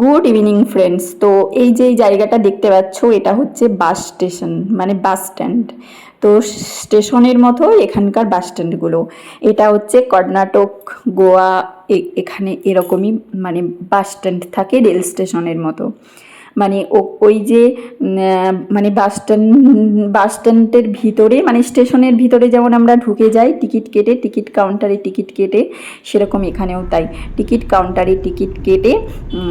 Good evening friends তো এই যে জায়গাটা দেখতে পাচ্ছ, এটা হচ্ছে বাস স্টেশন মানে বাস স্ট্যান্ড। তো স্টেশনের মতো এখানকার বাস স্ট্যান্ডগুলো। এটা হচ্ছে কর্ণাটক, গোয়া এখানে এরকমই মানে বাস স্ট্যান্ড থাকে রেল স্টেশনের মতো। মানে ওই যে মানে বাস স্ট্যান্ড বাস স্ট্যান্ডের ভিতরে মানে স্টেশনের ভিতরে যেমন আমরা ঢুকে যাই, টিকিট কেটে, টিকিট কাউন্টারে টিকিট কেটে, সেরকম এখানেও তাই। টিকিট কাউন্টারে টিকিট কেটে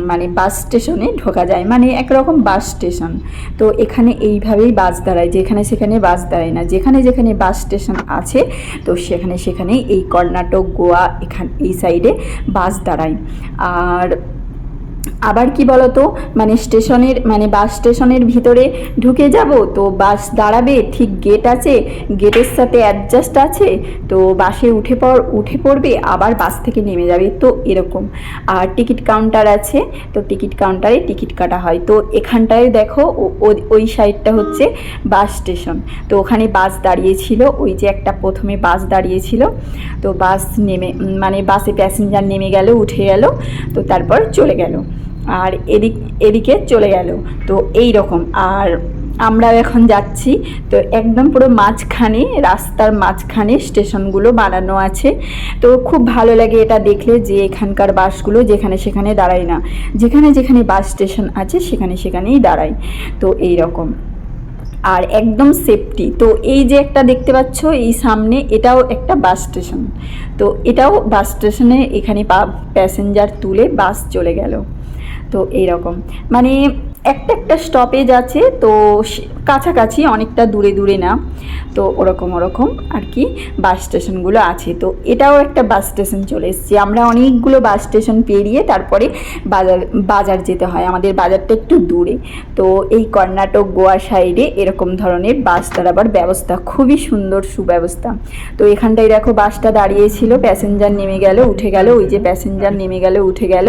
মানে বাস স্টেশনে ঢোকা যায়। মানে একরকম বাস স্টেশন তো এখানে এইভাবেই বাস দাঁড়ায়, যেখানে সেখানে বাস দাঁড়ায় না। যেখানে যেখানে বাস স্টেশন আছে, তো সেখানে সেখানেই এই কর্ণাটক, গোয়া, এখান, এই সাইডে বাস দাঁড়ায়। আর আবার কি বলতো? মানে স্টেশনের মানে বাস স্টেশনের ভিতরে ঢুকে যাব, তো বাস দাঁড়াবে, ঠিক গেট আছে গেটের সাথে অ্যাডজাস্ট আছে, তো বাসে উঠে পড়, উঠে পড়বে, আবার বাস থেকে নেমে যাবে, তো এরকম। আর টিকিট কাউন্টার আছে, তো টিকিট কাউন্টারে টিকিট কাটা হয়। তো এখানটায় দেখো ওই সাইডটা হচ্ছে বাস স্টেশন। তো ওখানে বাস দাঁড়িয়েছিল, ওই যে একটা প্রথমে বাস দাঁড়িয়েছিল, তো বাস নেমে মানে বাসে প্যাসেঞ্জার নেমে গেল, উঠে গেল, তো তারপর চলে গেল। আর এদিক, এদিকে চলে গেল। তো এই রকম আর আমরা এখন যাচ্ছি। তো একদম পুরো মাঝখানে, রাস্তার মাঝখানে স্টেশনগুলো বানানো আছে। তো খুব ভালো লাগে এটা দেখলে যে এখানকার বাসগুলো যেখানে সেখানে দাঁড়ায় না। যেখানে যেখানে বাস স্টেশন আছে, সেখানে সেখানেই দাঁড়ায়। তো এই রকম আর একদম সেফটি তো এই যে একটা দেখতে পাচ্ছ, এই সামনে এটাও একটা বাস স্টেশন। তো এটাও বাস স্টেশনে এখানে প্যাসেঞ্জার তুলে বাস চলে গেল। তো এইরকম। মানে একটা একটা স্টপেজ আছে তো কাছাকাছি অনেকটা দূরে দূরে না তো ওরকম ওরকম আর কি বাস স্টেশনগুলো আছে। তো এটাও একটা বাস স্টেশন চলে এসেছি। আমরা অনেকগুলো বাস স্টেশন পেরিয়ে তারপরে বাজার বাজার যেতে হয়। আমাদের বাজারটা একটু দূরে। তো এই কর্ণাটক গোয়া সাইডে এরকম ধরনের বাস দাঁড়াবার ব্যবস্থা খুবই সুন্দর সুব্যবস্থা। তো এখানটায় দেখো বাসটা দাঁড়িয়েছিল প্যাসেঞ্জার নেমে গেল উঠে গেল ওই যে প্যাসেঞ্জার নেমে গেল উঠে গেল।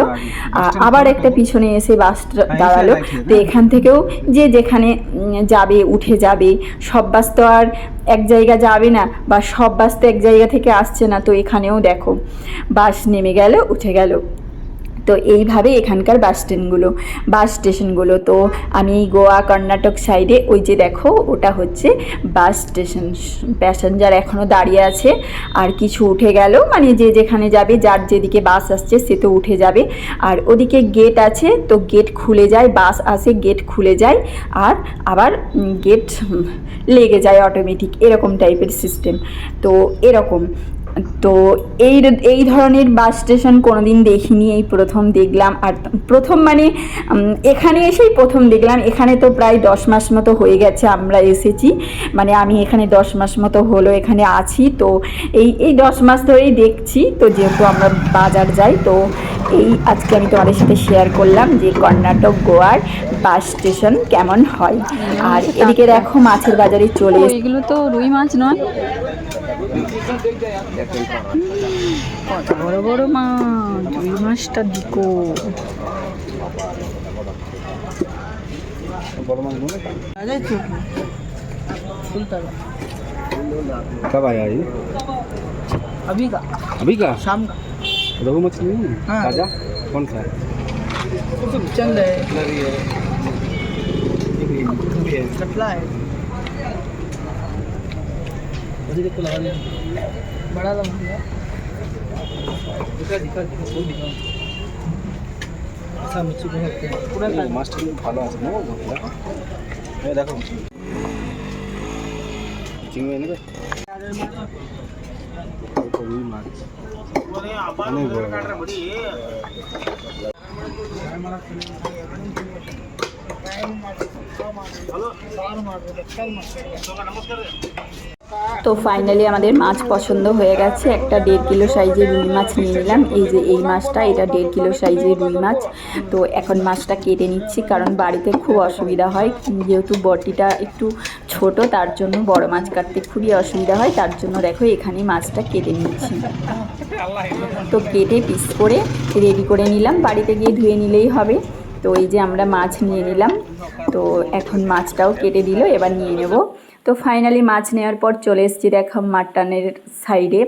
আবার একটা পিছনে এসে বাসটা দাঁড়াল। তো এখান থেকেও যে যেখানে উম, যাবে, উঠে যাবে। সব বাস তো আর এক জায়গা যাবে না বা সব বাস তো এক জায়গা থেকে আসছে না। তো এখানেও দেখো, বাস নেমে গেল, উঠে গেল। তো এইভাবে এখানকার বাস স্ট্যান্ডগুলো, বাস স্টেশনগুলো। তো আমি গোয়া, কর্ণাটক সাইডে ওই যে দেখো, ওটা হচ্ছে বাস স্টেশন। প্যাসেঞ্জার এখনও দাঁড়িয়ে আছে। আর কিছু উঠে গেল মানে যে যেখানে যাবে, যার যেদিকে বাস আসছে, সে তো উঠে যাবে। আর ওদিকে গেট আছে, তো গেট খুলে যায়, বাস আসে, গেট খুলে যায়। আর আবার গেট লেগে যায় অটোমেটিক এরকম টাইপের সিস্টেম তো এরকম। তো এই এই ধরনের বাস স্টেশন কোনোদিন দেখিনি এই প্রথম দেখলাম। আর প্রথম মানে এখানে এসেই প্রথম দেখলাম। এখানে তো প্রায় দশ মাস মতো হয়ে গেছে আমরা এসেছি। মানে আমি এখানে দশ মাস মতো হলো এখানে আছি। তো এই এই দশ মাস ধরেই দেখছি। তো যেহেতু আমরা বাজার যাই তো এই আজকে আমি তোমাদের সাথে শেয়ার করলাম যে কর্ণাটক গোয়ার বাস স্টেশন কেমন হয়। আর এদিকে দেখো মাছের বাজারে চলে এগুলো তো রুই মাছ নয়। কত বড় বড় মাছ রুই মাছটা দিকো कब आया ये अभी का अभी का शाम का रोहू मछली नहीं है? हाँ। ताजा कौन सा है वो सब चल रहे हैं कटला है बड़ा लगा दिखा दिखा दिखा वो दिखा ऐसा मच्छी को रखते हैं पूरा এই মাছটা কিন্তু ভালো আছে না দেখো এই দেখো চিংড়ি নেবে এটা রুই মাছ অনেক বড় বড়। তো ফাইনালি আমাদের মাছ পছন্দ হয়ে গেছে। একটা দেড় কিলো সাইজের রুই মাছ নিয়ে নিলাম। এই যে এই মাছটা, এটা দেড় কিলো সাইজের রুই মাছ। তো এখন মাছটা কেটে নিচ্ছি কারণ বাড়িতে খুব অসুবিধা হয়। যেহেতু বটিটা একটু ছোট, তার জন্য বড় মাছ কাটতে খুবই অসুবিধা হয়। তার জন্য দেখো এখানে মাছটা কেটে নিচ্ছি। তো কেটে পিস করে রেডি করে নিলাম। বাড়িতে গিয়ে ধুয়ে নিলেই হবে। তো এই যে আমরা মাছ নিয়ে নিলাম। তো এখন মাছটাও কেটে দিল, এবার নিয়ে নেব। তো ফাইনালি মাছ নেওয়ার পর চলে এসেছি দেখো মাটনের সাইডে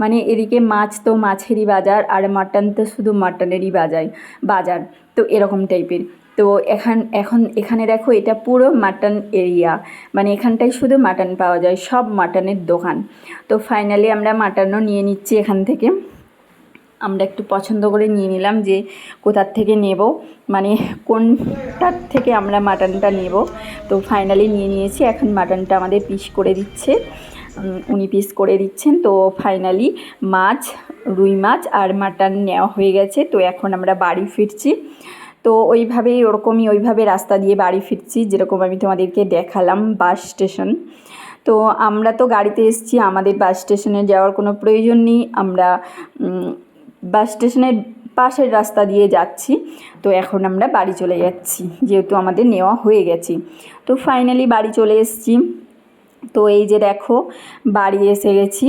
মানে এদিকে মাছ তো মাছেরই বাজার, আর মাটন তো শুধু মাটনেরই বাজার বাজার। তো এরকম টাইপের তো এখান, এখন এখানে দেখো এটা পুরো মাটন এরিয়া মানে এখানটায় শুধু মাটন পাওয়া যায়, সব মাটনের দোকান। তো ফাইনালি আমরা মাটনও নিয়ে নিচ্ছি এখান থেকে। আমরা একটু পছন্দ করে নিয়ে নিলাম যে কোথার থেকে নেব মানে কোনটার থেকে আমরা মাটনটা নেব। তো ফাইনালি নিয়ে নিয়েছি, এখন মাটনটা আমাদের পিস করে দিচ্ছে। উনি পিস করে দিচ্ছেন, তো ফাইনালি মাছ, রুই মাছ আর মাটন নেওয়া হয়ে গেছে। তো এখন আমরা বাড়ি ফিরছি। তো ওইভাবেই, ওরকমই ওইভাবে রাস্তা দিয়ে বাড়ি ফিরছি, যেরকম আমি তোমাদেরকে দেখালাম বাস স্টেশন। তো আমরা তো গাড়িতে এসেছি, আমাদের বাস স্টেশনে যাওয়ার কোনো প্রয়োজন নেই। আমরা বাস স্টেশনের পাশের রাস্তা দিয়ে যাচ্ছি। তো এখন আমরা বাড়ি চলে যাচ্ছি, যেহেতু আমাদের নেওয়া হয়ে গেছে। তো ফাইনালি বাড়ি চলে এসেছি। তো এই যে দেখো, বাড়ি এসে গেছি।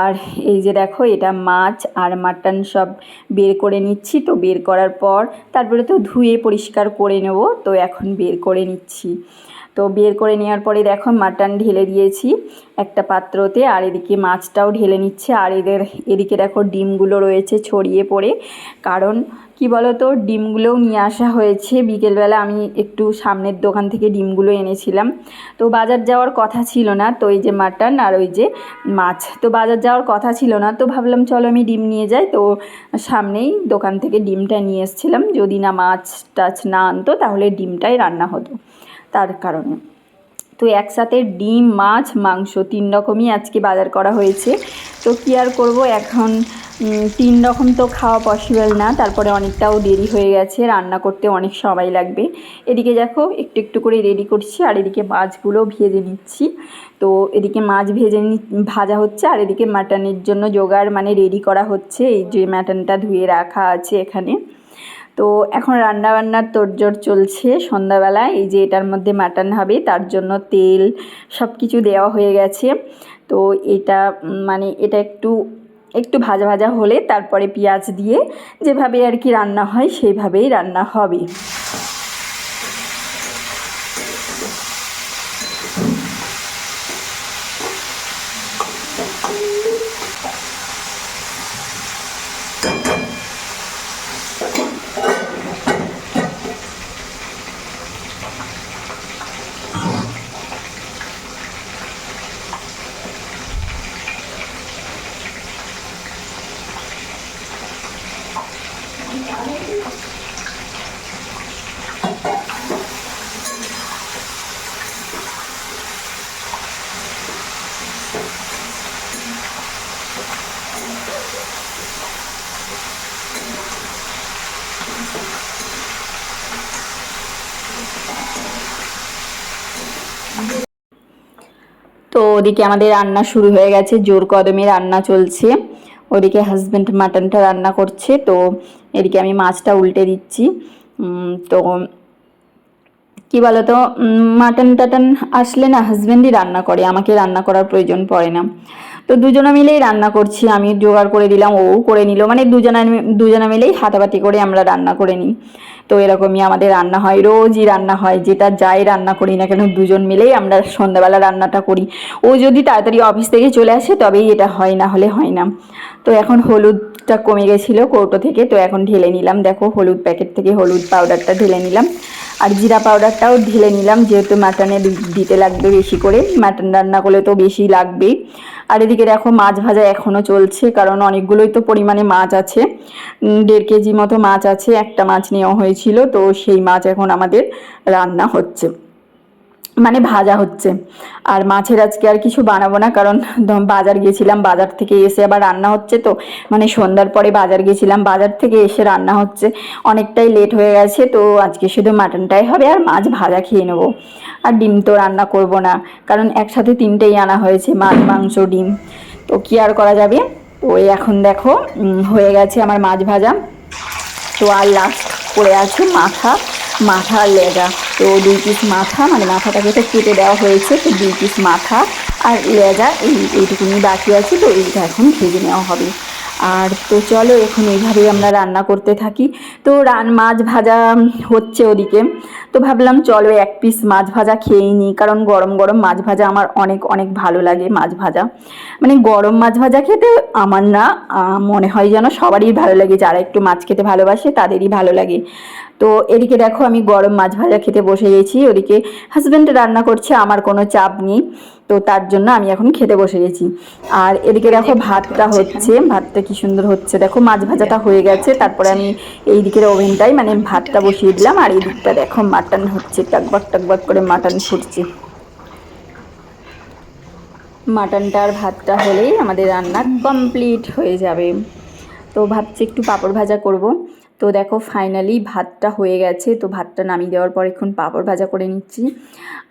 আর এই যে দেখো, এটা মাছ আর মাটন সব বের করে নিচ্ছি। তো বের করার পর তারপরে তো ধুয়ে পরিষ্কার করে নেব, তো এখন বের করে নিচ্ছি। তো বের করে নেওয়ার পরে দেখো, মাটন ঢেলে দিয়েছি একটা পাত্রতে, আর এদিকে মাছটাও ঢেলে নিচ্ছে। আর এদের, এদিকে দেখো, ডিমগুলো রয়েছে ছড়িয়ে পড়ে। কারণ কি বলো তো ডিমগুলোও নিয়ে আসা হয়েছে। বিকেলবেলা আমি একটু সামনের দোকান থেকে ডিমগুলো এনেছিলাম। তো বাজার যাওয়ার কথা ছিল না। তো এই যে মাটন আর ওই যে মাছ। তো বাজার যাওয়ার কথা ছিল না। তো ভাবলাম, চলো আমি ডিম নিয়ে যাই। তো সামনেই দোকান থেকে ডিমটা নিয়ে এসেছিলাম। যদি না মাছ টাছ না আনতো, তাহলে ডিমটাই রান্না হতো। তার কারণে। তো একসাথে ডিম, মাছ, মাংস তিন রকমই আজকে বাজার করা হয়েছে। তো কী আর করব, এখন তিন রকম তো খাওয়া পসিবল না, তারপরে অনেকটাও দেরি হয়ে গেছে, রান্না করতে অনেক সময় লাগবে। এদিকে দেখো, একটু একটু করে রেডি করছি, আর এদিকে মাছগুলো ভেজে নিচ্ছি। তো এদিকে মাছ ভেজে ভাজা হচ্ছে, আর এদিকে মাটনের জন্য জোগাড় মানে রেডি করা হচ্ছে, এই যে মাটনটা ধুয়ে রাখা আছে এখানে। তো এখন রান্না বান্নার তোড়জোড় চলছে সন্ধ্যাবেলা। এই যে এটার মধ্যে মাটন হবে, তার জন্য তেল সব কিছু দেওয়া হয়ে গেছে। তো এটা মানে এটা একটু একটু ভাজা ভাজা হলে তারপরে পেঁয়াজ দিয়ে যেভাবে আর কি রান্না হয়, সেইভাবেই রান্না হবে। তো ওদিকে আমাদের রান্না শুরু হয়ে গেছে, জোর কদমে রান্না চলছে। ওদিকে হাজব্যান্ড মাটনটা রান্না করছে, তো এদিকে আমি মাছটা উল্টে দিচ্ছি। তো কি বলতো মাটন টাটন আসলে না হাজব্যান্ডই রান্না করে, আমাকে রান্না করার প্রয়োজন পড়ে না। তো দুজনে মিলেই রান্না করছি। আমি জোগাড় করে দিলাম, ও করে নিল। মানে দুজনা দুজনা মিলেই হাতাপাতি করে আমরা রান্না করে নিই। তো এরকমই আমাদের রান্না হয়, রোজই রান্না হয়। যেটা যাই রান্না করি না কেন, দুজন মিলেই আমরা সন্ধ্যাবেলা রান্নাটা করি। ও যদি তাড়াতাড়ি অফিস থেকে চলে আসে, তবেই এটা হয়, না হলে হয় না। তো এখন হলুদটা কমে গেছিল কৌটো থেকে, তো এখন ঢেলে নিলাম। দেখো, হলুদ প্যাকেট থেকে হলুদ পাউডারটা ঢেলে নিলাম। আর জিরা পাউডারটাও ঢেলে নিলাম, যেহেতু মাটনে দিতে লাগবে বেশি করে। মাটন রান্না করলে তো বেশি লাগবেই। আর এদিকে দেখো মাছ ভাজা এখনও চলছে, কারণ অনেকগুলোই তো পরিমাণে মাছ আছে। দেড় কেজি মতো মাছ আছে, একটা মাছ নেওয়া হয়েছিল, তো সেই মাছ এখন আমাদের রান্না হচ্ছে। মানে ভাজা হচ্ছে। আর মাছের আজকে আর কিছু বানাবো না, কারণ বাজার গেছিলাম, বাজার থেকে এসে আবার রান্না হচ্ছে তো। মানে সন্ধ্যার পরে বাজার গেছিলাম, বাজার থেকে এসে রান্না হচ্ছে। অনেকটাই লেট হয়ে গেছে তো আজকে শুধু মাটনটাই হবে আর মাছ ভাজা খেয়ে নেব। আর ডিম তো রান্না করব না, কারণ একসাথে তিনটেই আনা হয়েছে, মাছ, মাংস, ডিম। তো কি আর করা যাবে? তো এখন দেখো হয়ে গেছে আমার মাছ ভাজা। তো আর লাস্ট পড়ে আছে মাথা মাথা লেজা। তো দুই পিস মাথা মানে মাথাটাকে তো কেটে দেওয়া হয়েছে, তো দুই পিস মাথা আর লেজা এই, এইটুকুনি বাকি আছে, তো এইটা এখন ভেজে নেওয়া হবে। আর তো চলো এখন এইভাবেই আমরা রান্না করতে থাকি। তো রান, মাছ ভাজা হচ্ছে ওদিকে। তো ভাবলাম চলো এক পিস মাছ ভাজা খেয়েই নিই কারণ গরম গরম মাছ ভাজা আমার অনেক অনেক ভালো লাগে মাছ ভাজা। মানে গরম মাছ ভাজা খেতে আমার না মনে হয় যেন সবারই ভালো লাগে যারা একটু মাছ খেতে ভালোবাসে তাদেরই ভালো লাগে। তো এদিকে দেখো আমি গরম মাছ ভাজা খেতে বসে গেছি ওদিকে হাজব্যান্ড রান্না করছে আমার কোনো চাপ নেই তো তার জন্য আমি এখন খেতে বসে গেছি। আর এদিকে দেখো ভাতটা হচ্ছে। ভাতটা কি সুন্দর হচ্ছে দেখো মাছ ভাজাটা হয়ে গেছে তারপরে আমি এই দিকের ওভেনটাই মানে ভাতটা বসিয়ে দিলাম আর এই দিকটা দেখো মাটন হচ্ছে, টাকবাক টাকবাক করে মাটন ফুটছে। মাটনটা আর ভাতটা হলেই আমাদের রান্না কমপ্লিট হয়ে যাবে। তো ভাবছি একটু পাঁপড় ভাজা করব। তো দেখো ফাইনালি ভাতটা হয়ে গেছে, তো ভাতটা নামিয়ে দেওয়ার পর এখন পাঁপড় ভাজা করে নিচ্ছি।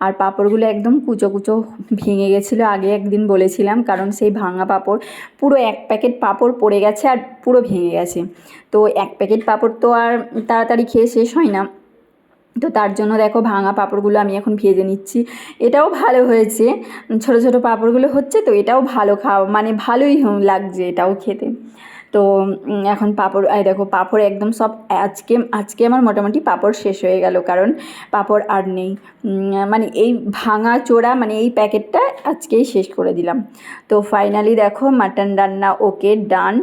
আর পাঁপড়গুলো একদম কুচো কুচো ভেঙে গেছিল, আগে একদিন বলেছিলাম, কারণ সেই ভাঙা পাঁপড় পুরো এক প্যাকেট পাঁপড় পড়ে গেছে আর পুরো ভেঙে গেছে। তো এক প্যাকেট পাঁপড় তো আর তাড়াতাড়ি খেয়ে শেষ হয় না। তো তার জন্য দেখো ভাঙা পাঁপড়গুলো আমি এখন ভেজে নিচ্ছি। এটাও ভালো হয়েছে। ছোট ছোট পাঁপড়গুলো হচ্ছে তো এটাও ভালো খাওয়া মানে ভালোই লাগছে এটাও খেতে। তো এখন পাঁপড়, এই দেখো পাঁপড় একদম সব আজকে আজকে আমার মোটামুটি পাঁপড় শেষ হয়ে গেল কারণ পাঁপড় আর নেই। মানে এই ভাঙা চোরা মানে এই প্যাকেটটা আজকেই শেষ করে দিলাম। তো ফাইনালি দেখো মাটন রান্না ওকে ডান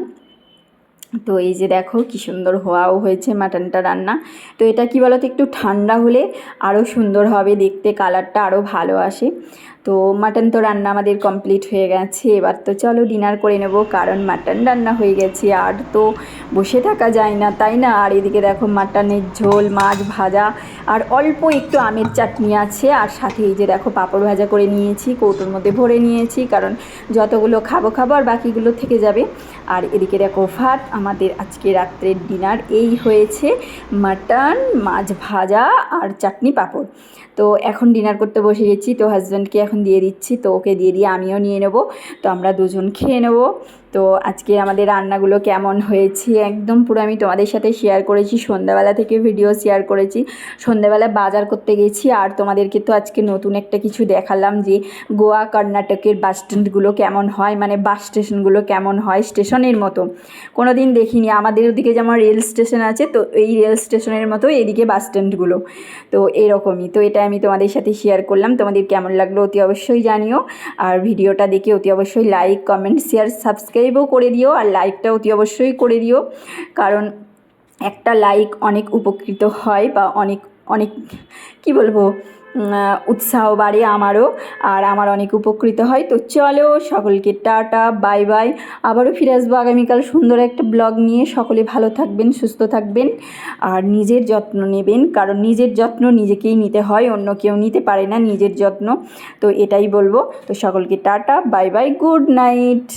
তো এই যে দেখো কি সুন্দর হওয়াও হয়েছে মাটনটা রান্না। তো এটা কি বলতো, একটু ঠান্ডা হলে আরও সুন্দর হবে দেখতে, কালারটা আরও ভালো আসে। তো মাটন তো রান্না আমাদের কমপ্লিট হয়ে গেছে। এবার তো চলো ডিনার করে নেব, কারণ মাটন রান্না হয়ে গেছে। আর তো বসে থাকা যায় না, তাই না? আর এদিকে দেখো মাটনের ঝোল, মাছ ভাজা, আর অল্প একটু আমের চাটনি আছে। আর সাথে এই যে দেখো পাঁপড় ভাজা করে নিয়েছি, কৌটোর মধ্যে ভরে নিয়েছি, কারণ যতগুলো খাব খাব আর বাকিগুলো থেকে যাবে। আর এদিকে দেখো ভাত আমাদের আজকে রাত্রের ডিনার এই হয়েছে মাটন, মাছ ভাজা আর চাটনি পাঁপড়। তো এখন ডিনার করতে বসে গেছি, তো হাজব্যান্ডকে এখন দিয়ে দিচ্ছি, তো ওকে দিয়ে দিয়ে আমিও নিয়ে নেব, তো আমরা দুজন খেয়ে নেব। তো আজকে আমাদের রান্নাগুলো কেমন হয়েছে একদম পুরো আমি তোমাদের সাথে শেয়ার করেছি। সন্ধ্যাবেলা থেকে ভিডিও শেয়ার করেছি। সন্ধ্যাবেলা বাজার করতে গেছি আর তোমাদেরকে তো আজকে নতুন একটা কিছু দেখালাম যে গোয়া, কর্ণাটকের বাস স্ট্যান্ডগুলো কেমন হয় মানে বাস স্টেশনগুলো কেমন হয় স্টেশনের মতো। কোনো দিন দেখিনি, আমাদের ওদিকে যেমন রেল স্টেশন আছে, তো এই রেল স্টেশনের মতো এদিকে বাস স্ট্যান্ডগুলো তো এরকমই, তো এটা আমি তোমাদের সাথে শেয়ার করলাম। তোমাদের কেমন লাগল অতি অবশ্যই জানিও। আর ভিডিওটা দেখে অতি অবশ্যই লাইক কমেন্ট শেয়ার সাবস্ক্রাইবও করে দিও আর লাইকটা অতি অবশ্যই করে দিও। কারণ একটা লাইক অনেক উপকৃত হয় বা অনেক অনেক, কি বলব উৎসাহ বাড়ে আমারও আর আমার অনেক উপকৃত হয়। তো চলো সকলকে টাটা বাই বাই আবারও ফিরে আসব আগামীকাল সুন্দর একটা ব্লগ নিয়ে। সকলে ভালো থাকবেন, সুস্থ থাকবেন আর নিজের যত্ন নেবেন। কারণ নিজের যত্ন নিজেকেই নিতে হয়, অন্য কেউ নিতে পারে না নিজের যত্ন। তো এটাই বলব। তো সকলকে tata bye bye good night